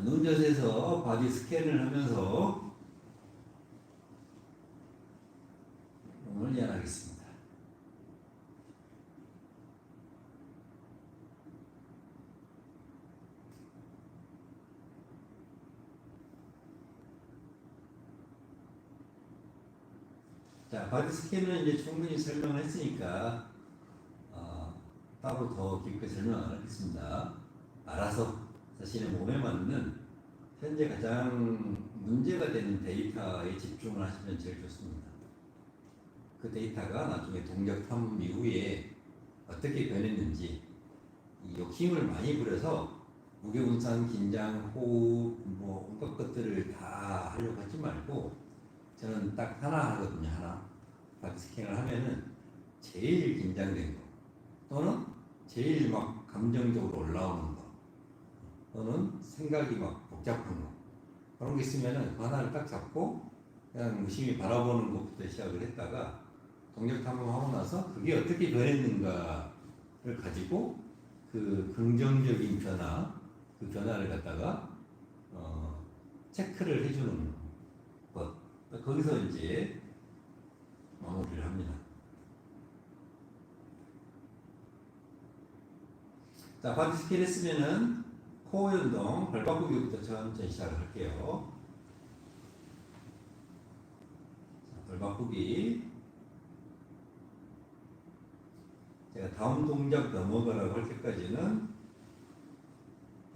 자, 눈 자세에서 바디 스캔을 하면서 몸을 이해하겠습니다. 자, 바디 스캔은 이제 충분히 설명을 했으니까 어, 따로 더 깊게 설명 안 하겠습니다. 알아서 자신의 몸에 맞는 현재 가장 문제가 되는 데이터에 집중을 하시면 제일 좋습니다. 그 데이터가 나중에 동작 탐험 이후에 어떻게 변했는지 이 힘을 많이 부려서 무게분산, 긴장, 호흡, 뭐 온갖 것들을 다 하려고 하지 말고 저는 딱 하나 하거든요. 하나 바디 스캔을 하면은 제일 긴장된 거 또는 제일 막 감정적으로 올라오는 거 또는 생각이 막 복잡한 거 그런 게 있으면은 그 하나를 딱 잡고 그냥 무심히 바라보는 것부터 시작을 했다가 동력 탐험하고 나서 그게 어떻게 변했는가를 가지고 그 긍정적인 변화 그 변화를 갖다가 어, 체크를 해주는 것 거기서 이제 마무리를 합니다. 자, 바디 스캔 했으면은 코어 운동, 발 바꾸기부터 천천히 시작을 할게요. 바꾸기. 제가 다음 동작 넘어가라고 할 때까지는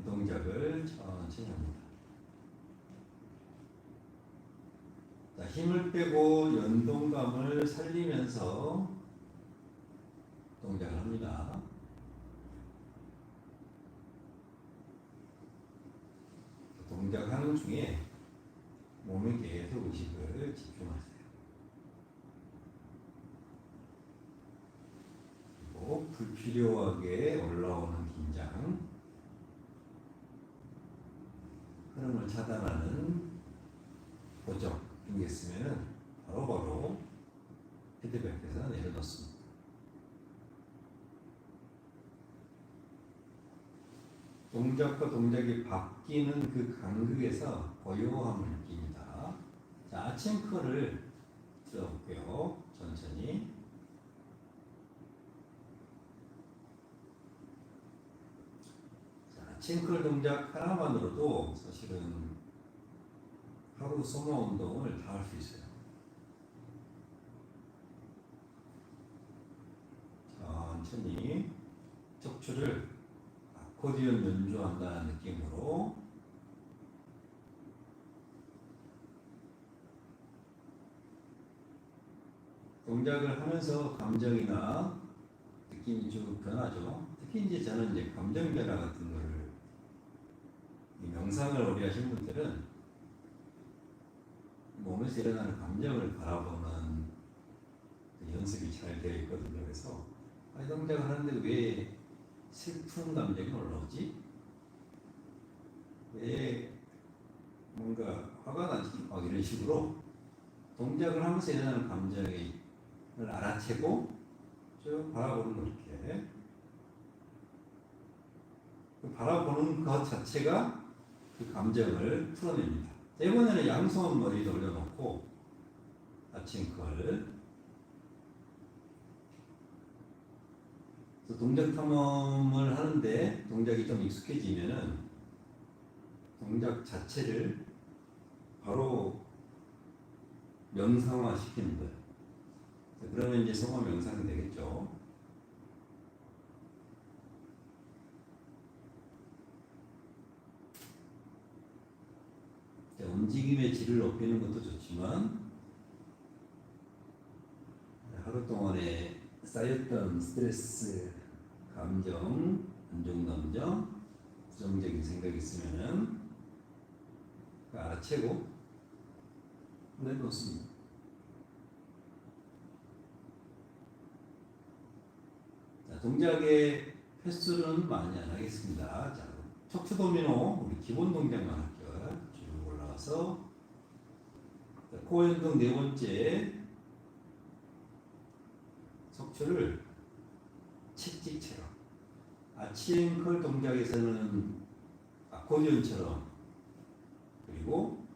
이 동작을 천천히 합니다. 자, 힘을 빼고 연동감을 살리면서 동작을 합니다. 동작하는 중에 몸에 계속 의식을 집중하세요. 그리고 불필요하게 올라오는 긴장, 흐름을 차단하는 고정 이런 게 있으면은 바로바로 피드백해서 내려놓습니다. 동작과 동작이 바뀌는 그 간극에서 고요함을 느낍니다. 자, 아침 컬을 들어볼게요. 천천히. 자, 컬 동작 하나만으로도 사실은 하루 소모 운동을 다 할 수 있어요. 천천히 척추를 아 코디언 연주한다는 느낌으로 동작을 하면서 감정이나 느낌이 좀 변하죠. 특히 이제 저는 이제 감정 변화 같은 거를 이 명상을 오래 하신 분들은 몸에서 일어나는 감정을 바라보는 그 연습이 잘 되어 있거든요. 그래서 아, 이 동작을 하는데 왜 슬픈 감정이 올라오지? 왜 뭔가 화가 나지? 막 이런 식으로 동작을 하면서 일어나는 감정을 알아채고 쭉 바라보는 거 이렇게 그 바라보는 것 자체가 그 감정을 풀어냅니다. 자, 이번에는 양손 머리 올려놓고 아침 걸 동작 탐험을 하는데 동작이 좀 익숙해지면은 동작 자체를 바로 명상화 시키는 거예요. 그러면 이제 성화 명상이 되겠죠. 자, 움직임의 질을 높이는 것도 좋지만 하루 동안에 쌓였던 스트레스, 감정, 안정 감정, 부정적인 생각이 있으면은 그 알아채고 내놓습니다. 자, 동작의 횟수는 많이 안 하겠습니다. 자, 척추 도미노 우리 기본 동작만 할게요. 쭉 올라가서 자, 코어 운동 네 번째 척추를 채찍처럼 아치앵컬 동작에서는 아코디언처럼 가지고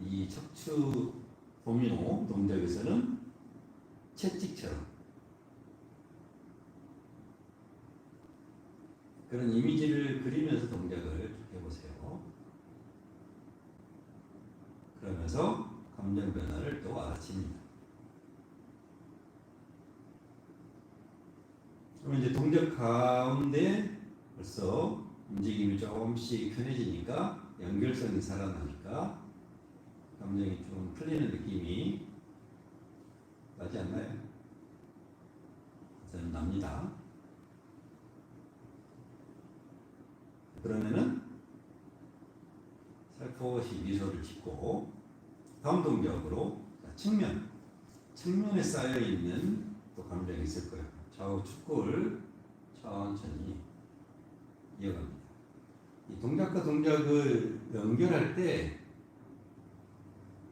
이 척추 도미노 동작에서는 채찍처럼 그런 이미지를 그리면서 동작을 해보세요. 그러면서 감정 변화를 또 알아챕니다. 그러면 이제 동작 가운데 벌써 움직임이 조금씩 편해지니까 연결성이 살아나니까 감정이 좀 풀리는 느낌이 나지 않나요? 저는 납니다. 그러면은 살포시 미소를 짓고 다음 동작으로 자, 측면 측면에 쌓여 있는 또 감정이 있을 거예요. 좌우 축구를 천천히 이어갑니다. 이 동작과 동작을 연결할 때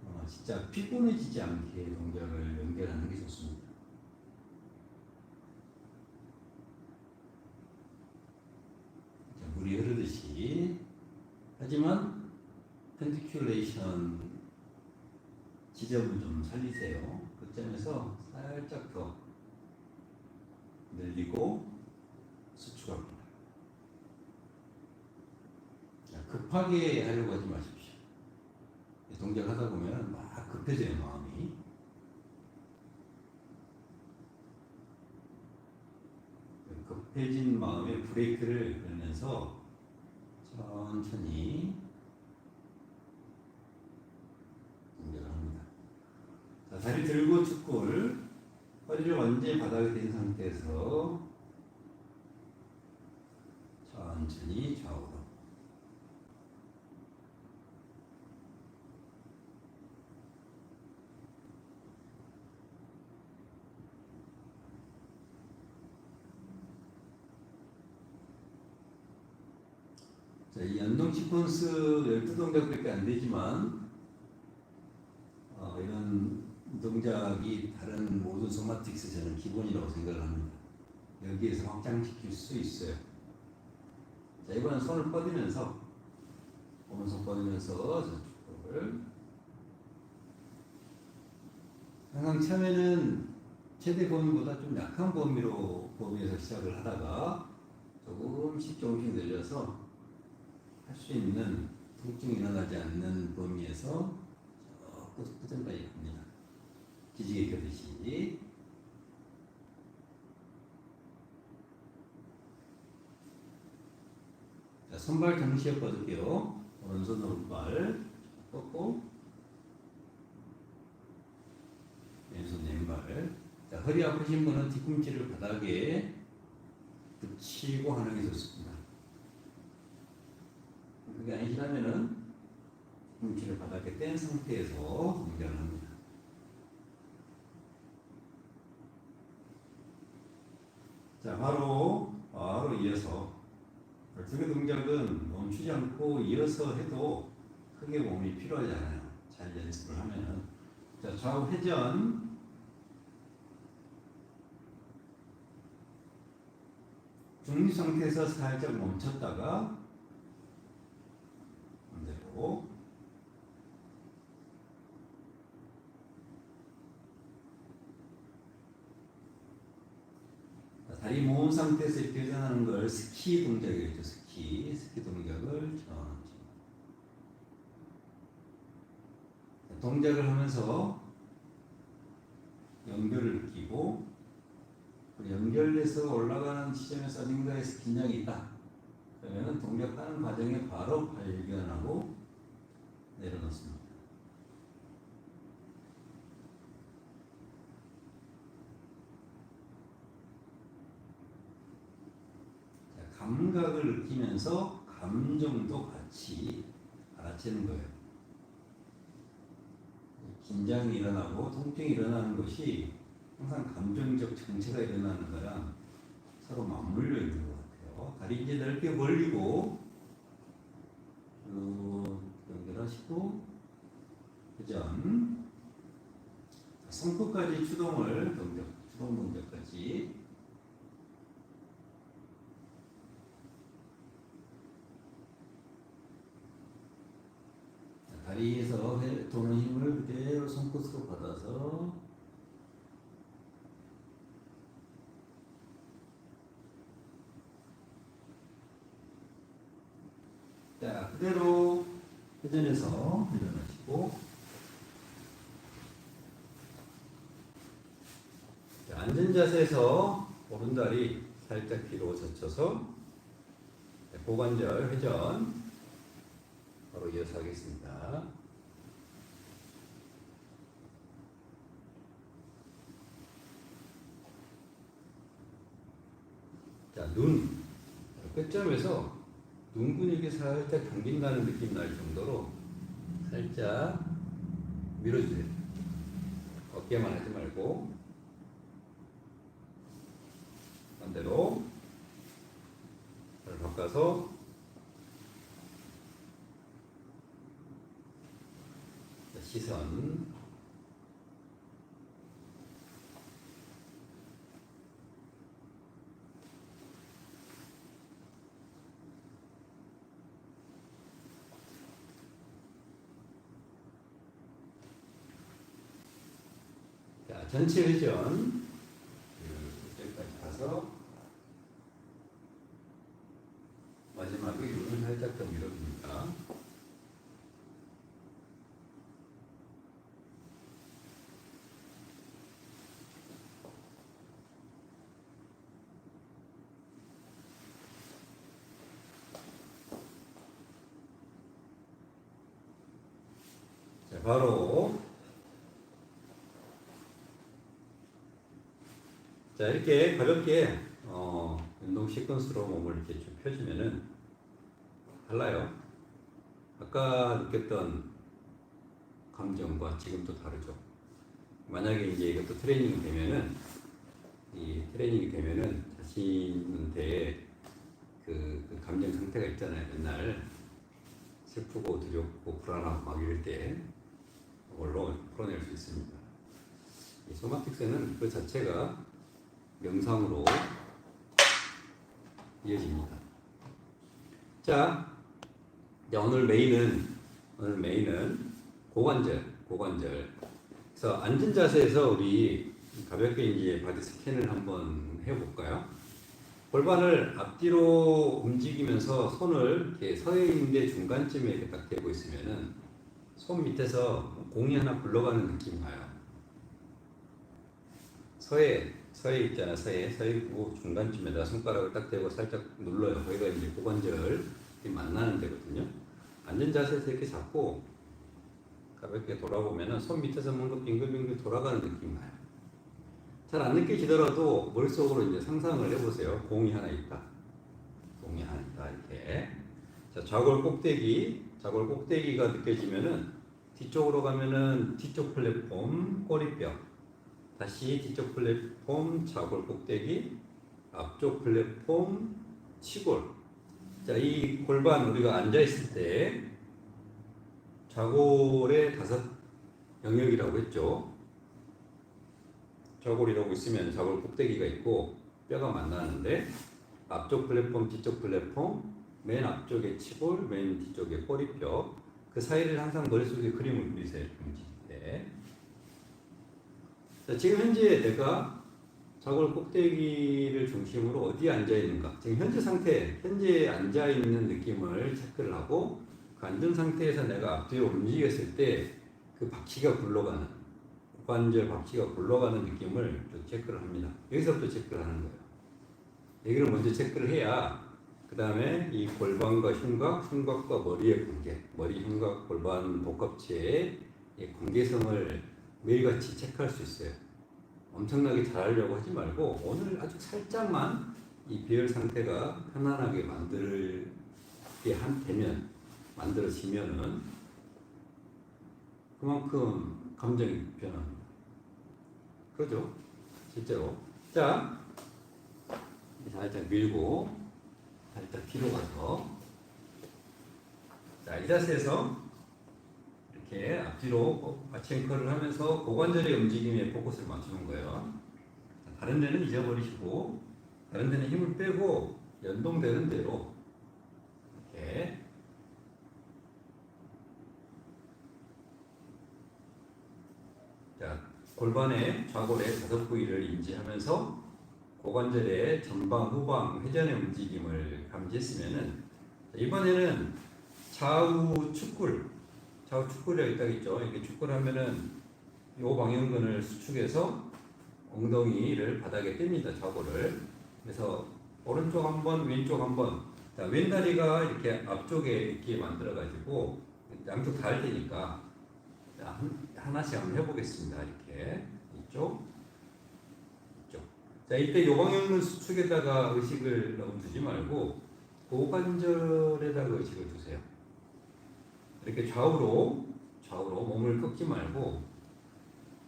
어, 진짜 피곤해지지 않게 동작을 연결하는 게 좋습니다. 자, 물이 흐르듯이 하지만 펜디큘레이션 지점을 좀 살리세요. 그 점에서 살짝 더 늘리고 수축합니다. 자, 급하게 하려고 하지 마십시오. 이 동작하다 보면 막 급해져요 마음이. 그 급해진 마음에 브레이크를 걸면서 천천히 동작을 합니다. 자, 다리 들고 축구를 허리를 완전히 바닥에 댄 상태에서 천천히 좌우로 자, 이 연동 시퀀스 12동작밖에 안 되지만 어, 이런 동작이 다른 모든 소마틱스 저는 기본이라고 생각을 합니다. 여기에서 확장시킬 수 있어요. 자, 이번엔 손을 뻗으면서 오른손 뻗으면서 저쪽을 항상 처음에는 최대 범위보다 좀 약한 범위로 범위에서 시작을 하다가 조금씩 조금씩 늘려서 할 수 있는 통증이 일어나지 않는 범위에서 저 끝까지 갑니다. 기지개 펴듯이 동시에 뻗을게요. 오른손 오른발 뻗고 왼손 왼발 자, 허리 아프신 분은 뒤꿈치를 바닥에 붙이고 하는 게 좋습니다. 그게 아니시라면은 뒤꿈치를 바닥에 뗀 상태에서 동작을 합니다. 자, 바로 바로 이어서 두개 동작은 멈추지 않고 이어서 해도 크게 몸이 필요하지 않아요. 잘 연습을 하면은. 자, 좌우 회전. 중립 상태에서 살짝 멈췄다가 반대로 자, 다리 모은 상태에서 이렇게 회전하는 걸 스키 동작이겠죠. 스키 스키 동작을 자, 동작을 하면서 연결을 느끼고 그 연결돼서 올라가는 지점에서 어딘가에서 긴장이 있다. 그러면 동작하는 과정에 바로 발견하고 내려놓습니다. 자, 감각을 느끼면서 감정도 같이 알아채는 거예요. 긴장이 일어나고 통증이 일어나는 것이 항상 감정적 정체가 일어나는 거랑 서로 맞물려 있는 것 같아요. 다리 이제 넓게 벌리고 쭉 연결하시고 회전 손끝까지 추동을 동작, 추동 동작까지 손끝으로 받아서 자 그대로 회전해서 일어나시고. 자, 앉은 자세에서 오른다리 살짝 뒤로 젖혀서 자, 고관절 회전 바로 이어서 하겠습니다. 자, 눈 끝점에서 눈 근육이 살짝 당긴다는 느낌 날 정도로 살짝 밀어주세요. 어깨만 하지 말고 반대로 바꿔서 시선. 자, 전체 회전 여기까지 가서 마지막에 눈을 살짝 더 밀어줍니다. 자, 바로 자 이렇게 가볍게 어, 운동 시퀀스로 몸을 이렇게 쭉 펴주면은 달라요. 아까 느꼈던 감정과 지금 또 다르죠. 만약에 이제 이것도 트레이닝이 되면은 이 트레이닝이 되면은 자신한테 그, 그 감정 상태가 있잖아요. 옛날 슬프고 두렵고 불안하고 막 이럴 때 그걸로 풀어낼 수 있습니다. 이 소마틱스는 그 자체가 명상으로 이어집니다. 자, 오늘 메인은 오늘 메인은 고관절, 고관절. 그래서 앉은 자세에서 우리 가볍게 이제 바디 스캔을 한번 해볼까요? 골반을 앞뒤로 움직이면서 손을 이렇게 서해 있는데 중간쯤에 이렇게 딱 대고 있으면은 손 밑에서 공이 하나 굴러가는 느낌 와요. 서해 서해 있잖아 서해 서해 있고 중간쯤에다 손가락을 딱 대고 살짝 눌러요. 거기가 이제 고관절 만나는 데거든요. 앉은 자세에서 이렇게 잡고 가볍게 돌아보면은 손 밑에서 뭔가 빙글빙글 돌아가는 느낌 나요. 잘 안 느껴지더라도 머릿속으로 이제 상상을 해보세요. 공이 하나 있다. 공이 하나 있다 이렇게. 자 좌골 꼭대기 좌골 꼭대기가 느껴지면은 뒤쪽으로 가면은 뒤쪽 플랫폼 꼬리뼈 다시 뒤쪽 플랫폼 좌골 꼭대기, 앞쪽 플랫폼 치골. 자, 이 골반 우리가 앉아 있을 때 좌골의 다섯 영역이라고 했죠. 좌골이라고 있으면 좌골 꼭대기가 있고 뼈가 만나는데 앞쪽 플랫폼, 뒤쪽 플랫폼, 맨 앞쪽에 치골, 맨 뒤쪽에 꼬리뼈. 그 사이를 항상 머릿속에 그림을 그리세요. 때. 자, 지금 현재 내가 좌골 꼭대기를 중심으로 어디에 앉아 있는가? 지금 현재 상태, 현재 앉아 있는 느낌을 체크를 하고 그 앉은 상태에서 내가 앞뒤로 움직였을 때 그 바퀴가 굴러가는 관절 바퀴가 굴러가는 느낌을 또 체크를 합니다. 여기서부터 체크를 하는 거예요. 여기를 먼저 체크를 해야 그 다음에 이 골반과 흉곽, 흉곽과 머리의 관계, 머리, 흉곽, 골반 복합체의 이 관계성을 매일같이 체크할 수 있어요. 엄청나게 잘하려고 하지 말고 오늘 아주 살짝만 이 비열 상태가 편안하게 만들게 한 되면 만들어지면은 그만큼 감정이 변합니다. 그죠? 실제로. 자, 살짝 밀고 살짝 뒤로 가서 자, 이 자세에서 이렇게 앞뒤로 마취앵커를 하면서 고관절의 움직임에 포커스를 맞추는 거예요. 자, 다른 데는 잊어버리시고 다른 데는 힘을 빼고 연동되는 대로 이렇게 골반의 좌골의 다섯 부위를 인지하면서 고관절의 전방, 후방, 회전의 움직임을 감지했으면은 자, 이번에는 좌우 축굴, 좌우 축굴이 딱 있죠. 이렇게 축굴 하면은 이 방향근을 수축해서 엉덩이를 바닥에 뗍니다. 좌골을. 그래서 오른쪽 한 번, 왼쪽 한 번. 자, 왼다리가 이렇게 앞쪽에 있게 만들어 가지고 양쪽 다 할 테니까 하나씩 한번 해보겠습니다. 이렇게 이쪽. 자, 이때 요방형근 수축에다가 의식을 너무 두지 말고 고관절에다가 의식을 두세요. 이렇게 좌우로 좌우로 몸을 꺾지 말고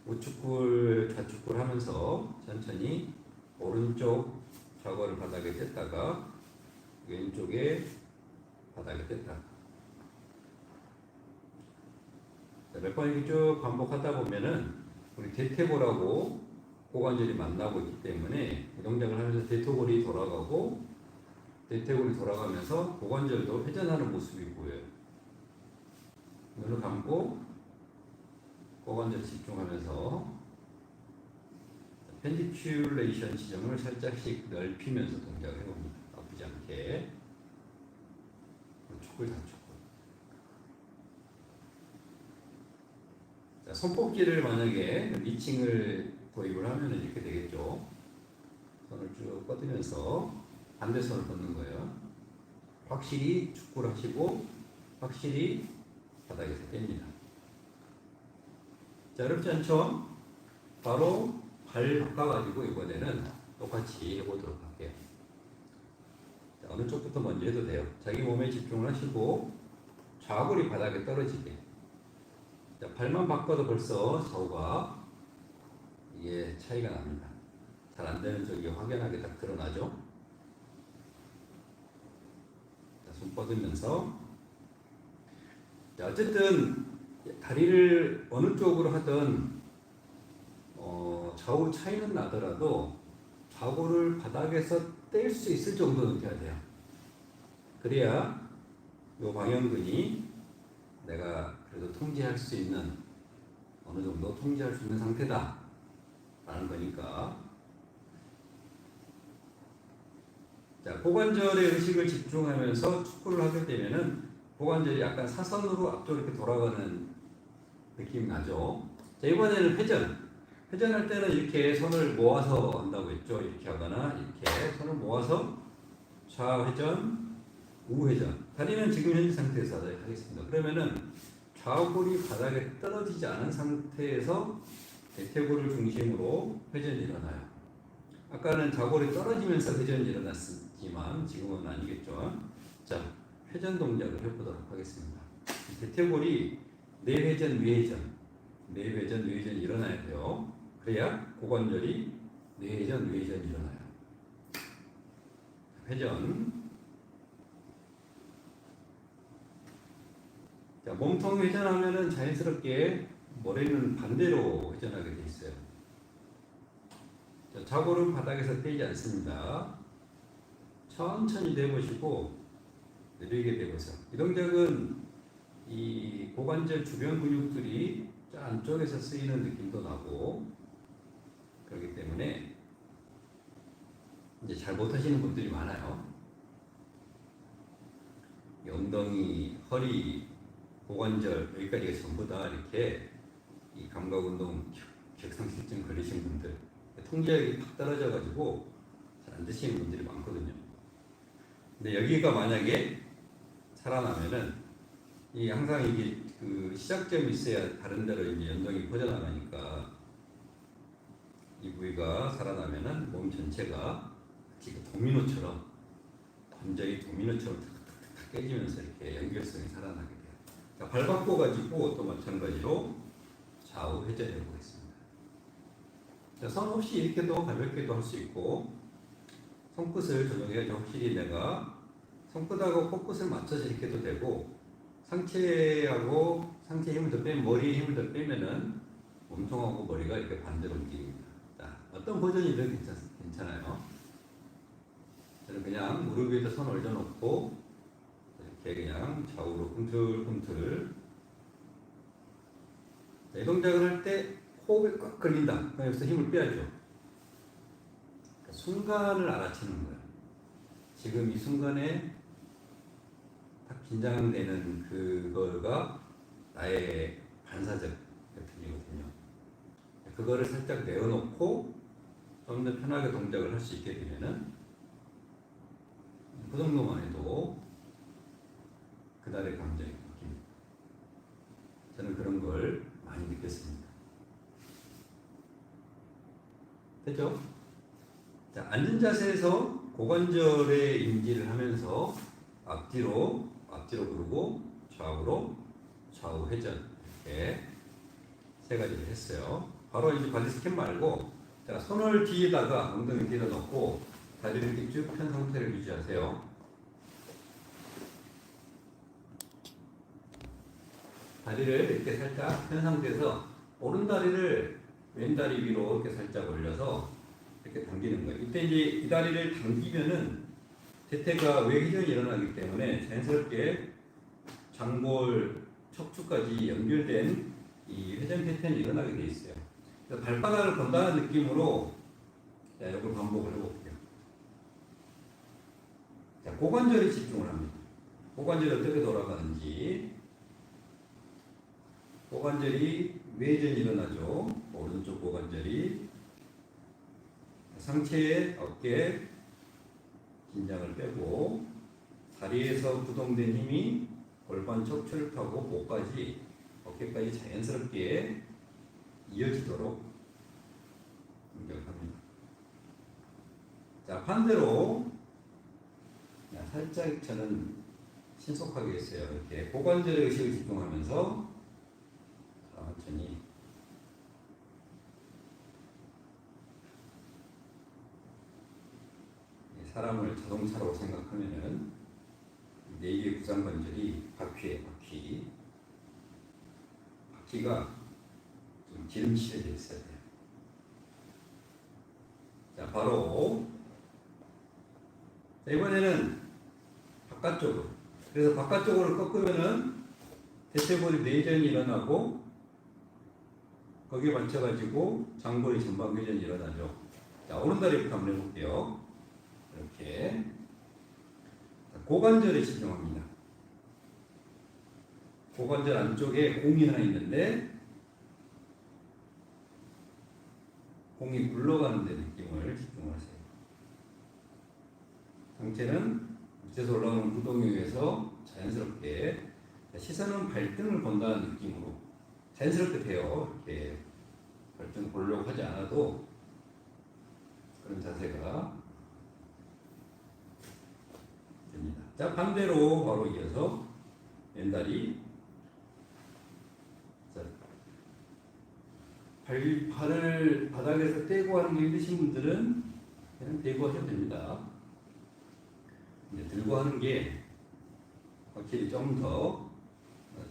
우측굴 좌측굴 하면서 천천히 오른쪽 좌골을 바닥에 뗐다가 왼쪽에 바닥에 뗐다. 몇번 이렇게 쭉 반복하다 보면은 우리 대퇴골하고 고관절이 만나고 있기 때문에 이 동작을 하면서 대퇴골이 돌아가고 대퇴골이 돌아가면서 고관절도 회전하는 모습이 보여요. 눈을 감고 고관절 집중하면서 펜디큘레이션 지점을 살짝씩 넓히면서 동작을 해봅니다. 아프지 않게 축을 다 축구. 자, 손뽑기를 만약에 리칭을 도입을 하면 이렇게 되겠죠. 손을 쭉 뻗으면서 반대 손을 뻗는 거예요. 확실히 축구를 하시고 확실히 바닥에서 뺍니다. 자, 어렵지 않죠? 바로 발 바꿔가지고 이번에는 똑같이 해보도록 할게요. 자, 어느 쪽부터 먼저 해도 돼요. 자기 몸에 집중을 하시고 좌골이 바닥에 떨어지게. 자, 발만 바꿔도 벌써 좌우가 이게 차이가 납니다. 잘 안 되는 쪽이 확연하게 딱 드러나죠? 자, 손 뻗으면서 자, 어쨌든 다리를 어느 쪽으로 하든 어, 좌우 차이는 나더라도 좌골을 바닥에서 뗄 수 있을 정도는 돼야 돼요. 그래야 이 방향근이 내가 그래도 통제할 수 있는 어느 정도 통제할 수 있는 상태다 라는 거니까 자 고관절의 의식을 집중하면서 축구를 하게 되면은 고관절이 약간 사선으로 앞쪽으로 이렇게 돌아가는 느낌이 나죠. 자 이번에는 회전. 회전할 때는 이렇게 손을 모아서 한다고 했죠. 이렇게 하거나 이렇게 손을 모아서 좌회전, 우회전. 다리는 지금 현재 상태에서 하겠습니다. 그러면은 좌골이 바닥에 떨어지지 않은 상태에서 대퇴골을 중심으로 회전이 일어나요. 아까는 좌골이 떨어지면서 회전이 일어났지만 지금은 아니겠죠. 자, 회전 동작을 해보도록 하겠습니다. 대퇴골이 내회전, 외회전, 내회전, 외회전이 일어나야 돼요. 그래야 고관절이 내회전, 외회전이 일어나요. 회전. 자, 몸통 회전하면은 자연스럽게 머리는 반대로 회전하게 돼 있어요. 자, 좌골은 바닥에서 떼지 않습니다. 천천히 내보시고 느리게 내보세요. 이 동작은 이 고관절 주변 근육들이 저 안쪽에서 쓰이는 느낌도 나고 그렇기 때문에 이제 잘 못하시는 분들이 많아요. 이 엉덩이, 허리, 고관절 여기까지가 전부 다 이렇게 이 감각 운동 격상실증 걸리신 분들 통제력이 팍 떨어져가지고 잘 안 드시는 분들이 많거든요. 근데 여기가 만약에 살아나면은 이 항상 이게 그 시작점이 있어야 다른 데로 이제 연동이 퍼져나가니까 이 부위가 살아나면은 몸 전체가 지금 도미노처럼 완전히 도미노처럼 탁탁탁 깨지면서 이렇게 연결성이 살아나게 돼요. 자, 발 바꿔 가지고 또 마찬가지로 좌우 회전해 보겠습니다. 자, 손 없이 이렇게도 가볍게도 할 수 있고 손끝을 조정해서 확실히 내가 손끝하고 코끝을 맞춰서 이렇게 해도 되고 상체하고 상체 힘을 더 빼면 머리에 힘을 더 빼면은 몸통하고 머리가 이렇게 반대로 움직입니다. 자, 어떤 버전이든 괜찮, 괜찮아요. 저는 그냥 무릎 위에다 손 올려놓고 이렇게 그냥 좌우로 꿈틀꿈틀 자, 이 동작을 할 때 호흡이 꽉 걸린다. 여기서 힘을 빼야죠. 그러니까 순간을 알아채는 거예요. 지금 이 순간에 딱 긴장되는 그거가 나의 반사적 패턴이거든요. 그거를 살짝 내어놓고 좀 더 편하게 동작을 할 수 있게 되면은 그 정도만 해도 그날의 감정이 바뀝니다. 저는 그런 걸 많이 느꼈습니다. 됐죠? 자, 앉은 자세에서 고관절의 인지를 하면서 앞뒤로 앞뒤로 그르고 좌우로 좌우 회전 이렇게 세 가지를 했어요. 바로 이제 바디 스캔 말고 자 손을 뒤에다가 엉덩이 뒤에다 넣고 다리를 이렇게 쭉 편 상태를 유지하세요. 다리를 이렇게 살짝 편 상태에서 오른 다리를 왼 다리 위로 이렇게 살짝 올려서 이렇게 당기는 거예요. 이때 이제 이 다리를 당기면은 대퇴가 외회전이 일어나기 때문에 자연스럽게 장골 척추까지 연결된 이 회전 패턴이 일어나게 돼 있어요. 그래서 발바닥을 건다는 느낌으로 자, 이걸 반복을 해볼게요. 자, 고관절에 집중을 합니다. 고관절이 어떻게 돌아가는지 고관절이 외전이 일어나죠. 오른쪽 고관절이 상체에 어깨 긴장을 빼고 다리에서 구동된 힘이 골반 척추를 타고 목까지 어깨까지 자연스럽게 이어지도록 공격합니다. 자 반대로 자, 살짝 저는 신속하게 했어요. 이렇게 고관절에 의식을 집중하면서 천천히 사람을 자동차로 생각하면은 네 개의 구상 관절이 바퀴에 바퀴 바퀴가 좀 기름칠해져 있어야 돼요. 자 바로 자, 이번에는 바깥쪽으로. 그래서 바깥쪽으로 꺾으면은 대퇴골이 내전이 일어나고 거기에 맞춰가지고 장골이 전방 회전이 일어나죠. 자 오른다리부터 한번 해볼게요. 이렇게 고관절에 집중합니다. 고관절 안쪽에 공이 하나 있는데 공이 굴러가는 데 느낌을 집중하세요. 상체는 밑에서 올라오는 구동에 의해서 자연스럽게 시선은 발등을 본다는 느낌으로 자연스럽게 돼요. 이렇게 발등 보려고 하지 않아도 그런 자세가 됩니다. 자 반대로 바로 이어서 왼다리 자, 발, 발을 바닥에서 떼고 하는 게 힘드신 분들은 그냥 떼고 하셔도 됩니다. 들고 하는 게 확실히 좀 더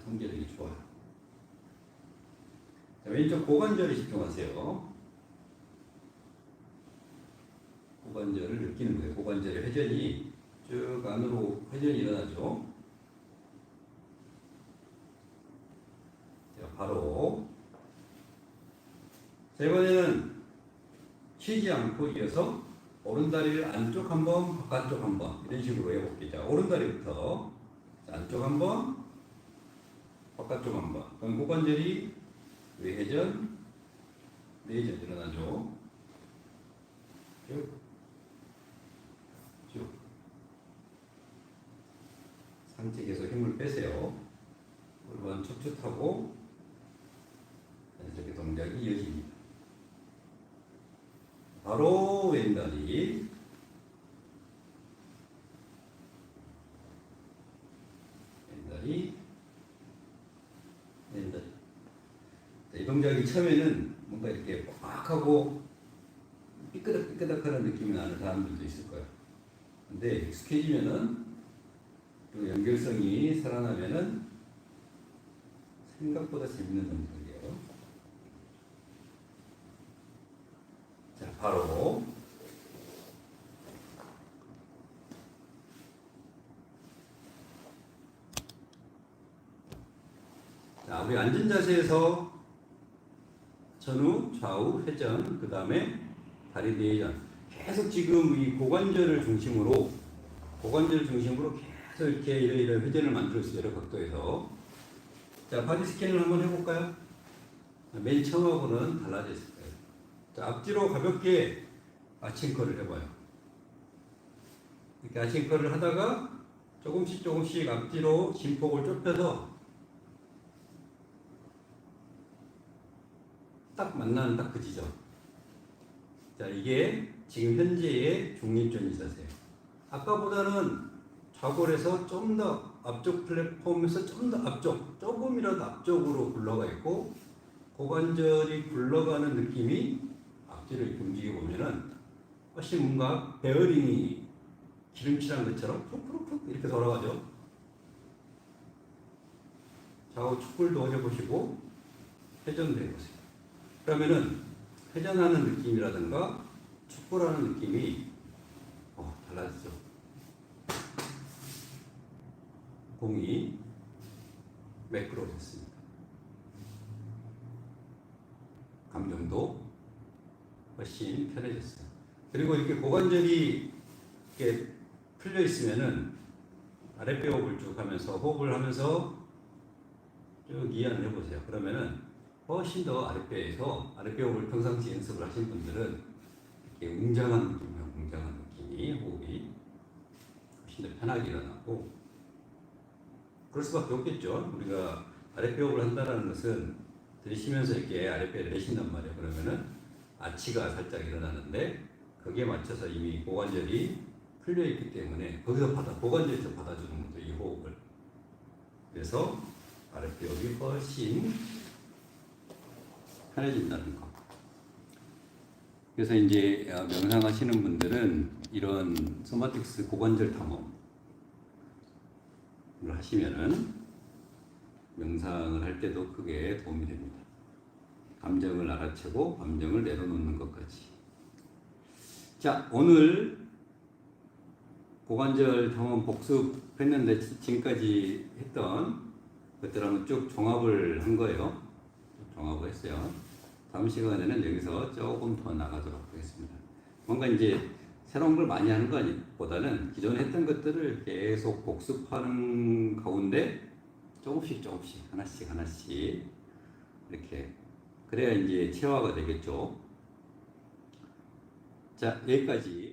통제력이 좋아요. 자, 왼쪽 고관절에 집중하세요. 고관절을 느끼는 거예요. 고관절의 회전이 쭉 안으로 회전이 일어나죠. 자, 바로 자, 이번에는 쉬지 않고 이어서 오른다리를 안쪽 한 번, 바깥쪽 한 번 이런 식으로 해볼게요. 자, 오른다리부터 자, 안쪽 한 번, 바깥쪽 한 번. 그럼 고관절이 외회전, 내회전 일어나죠. 쭉, 쭉. 상체 계속 힘을 빼세요. 골반 타고 이렇게 동작이 이어집니다. 바로 왼다리 왼다리 자, 이 동작이 처음에는 뭔가 이렇게 꽉 하고 삐끄덕 삐끄덕 하는 느낌이 나는 사람들도 있을 거예요. 근데 익숙해지면은 또 연결성이 살아나면은 생각보다 재밌는 동작이에요. 자, 바로 자, 우리 앉은 자세에서 전후, 좌우, 회전, 그 다음에 다리 내전. 계속 지금 이 고관절을 중심으로 고관절 중심으로 계속 이렇게 이런 회전을 만들어 있어요. 여러 각도에서. 자, 바디 스캔을 한번 해볼까요? 맨 처음하고는 달라져 있을 거예요. 자, 앞뒤로 가볍게 아침컬을 해봐요. 이렇게 아침컬을 하다가 조금씩 조금씩 앞뒤로 진폭을 좁혀서 딱 만나는 딱 그 지점. 자, 이게 지금 현재의 중립전 자세예요. 아까보다는 좌골에서 좀 더 앞쪽 플랫폼에서 좀 더 앞쪽, 조금이라도 앞쪽으로 굴러가 있고 고관절이 굴러가는 느낌이 앞뒤로 움직여 보면은 훨씬 뭔가 베어링이 기름칠한 것처럼 푹푹푹 이렇게 돌아가죠. 좌우 축굴도 해보시고 회전도 해보세요. 그러면은 회전하는 느낌이라든가 축구라는 느낌이 어, 달라지죠. 공이 매끄러워졌습니다. 감정도 훨씬 편해졌어요. 그리고 이렇게 고관절이 이렇게 풀려 있으면은 아랫배 호흡을 쭉 하면서 호흡을 하면서 쭉 이완을 해보세요. 그러면은 훨씬 더 아랫배에서 아랫배 호흡을 평상시 연습을 하신 분들은 이렇게 웅장한 느낌이에요. 웅장한 느낌이 호흡이 훨씬 더 편하게 일어나고 그럴 수밖에 없겠죠. 우리가 아랫배 호흡을 한다는 것은 들이쉬면서 이렇게 아랫배를 내쉰단 말이에요. 그러면은 아치가 살짝 일어나는데 거기에 맞춰서 이미 고관절이 풀려 있기 때문에 거기서 받아 고관절에서 받아주는 거죠 이 호흡을. 그래서 아랫배 호흡이 훨씬 편해진다는 거. 그래서 이제 어, 명상하시는 분들은 이런 소마틱스 고관절 탐험을 하시면은 명상을 할 때도 크게 도움이 됩니다. 감정을 알아채고 감정을 내려놓는 것까지. 자, 오늘 고관절 탐험 복습했는데 지- 지금까지 했던 것들 한번 쭉 종합을 한 거예요. 종합을 했어요. 다음 시간에는 여기서 조금 더 나가도록 하겠습니다. 뭔가 이제 새로운 걸 많이 하는 것보다는 기존에 했던 것들을 계속 복습하는 가운데 조금씩 조금씩 하나씩 하나씩 이렇게 그래야 이제 체화가 되겠죠. 자 여기까지.